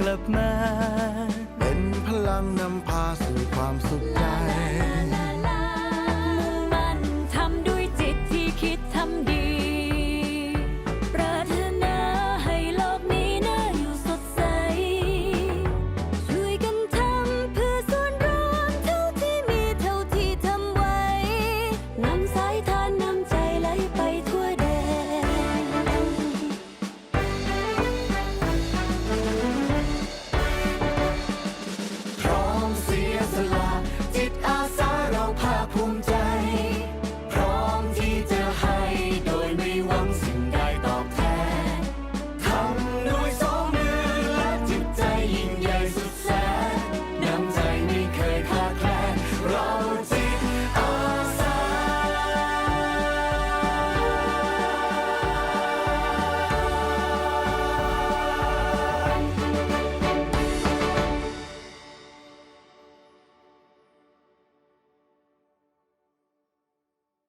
กลับมา เป็นพลังนำพาสู่ความสุขใจ มุ่งมั่นทำด้วยจิตที่คิดทำดี